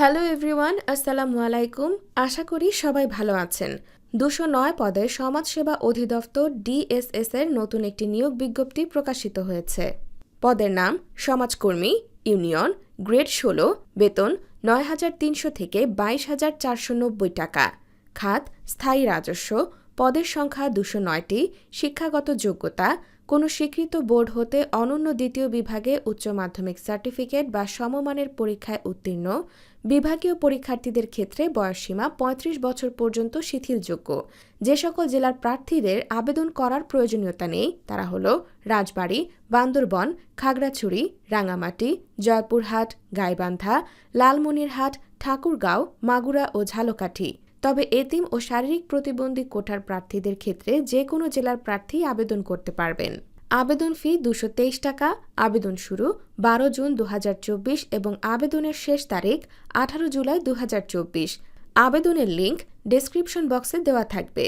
Hello everyone, আসসালামু আলাইকুম। আশা করি সবাই ভালো আছেন। দুশো নয় পদে সমাজসেবা অধিদপ্তর ডিএসএস এর নতুন একটি নিয়োগ বিজ্ঞপ্তি প্রকাশিত হয়েছে। পদের নাম, সমাজকর্মী, ইউনিয়ন, গ্রেড ষোলো, বেতন নয় হাজার তিনশো থেকে বাইশ হাজার চারশো নব্বই টাকা। খাত, স্থায়ী রাজস্ব পদের সংখ্যা দুশো নয়টি, শিক্ষাগত যোগ্যতা, কোনো স্বীকৃত বোর্ড হতে অনন্য দ্বিতীয় বিভাগে উচ্চ মাধ্যমিক সার্টিফিকেট বা সমমানের পরীক্ষায় উত্তীর্ণ, বিভাগীয় পরীক্ষার্থীদের ক্ষেত্রে বয়সসীমা ৩৫ বছর পর্যন্ত শিথিলযোগ্য। যে সকল জেলার প্রার্থীদের আবেদন করার প্রয়োজনীয়তা নেই, তারা হল রাজবাড়ী, বান্দরবন, খাগড়াছড়ি রাঙামাটি জয়পুরহাট, গাইবান্ধা, লালমনিরহাট, ঠাকুরগাঁও, মাগুরা ও ঝালকাঠি। তবে এতিম ও শারীরিক প্রতিবন্ধী কোঠার প্রার্থীদের ক্ষেত্রে যে কোনো জেলার প্রার্থী আবেদন করতে পারবেন। আবেদন ফি দুশো টাকা, আবেদন শুরু বারো জুন দু হাজার চব্বিশ এবং আবেদনের শেষ তারিখ আঠারো জুলাই দু হাজার চব্বিশ। আবেদনের লিঙ্ক ডেসক্রিপশন বক্সে দেওয়া থাকবে।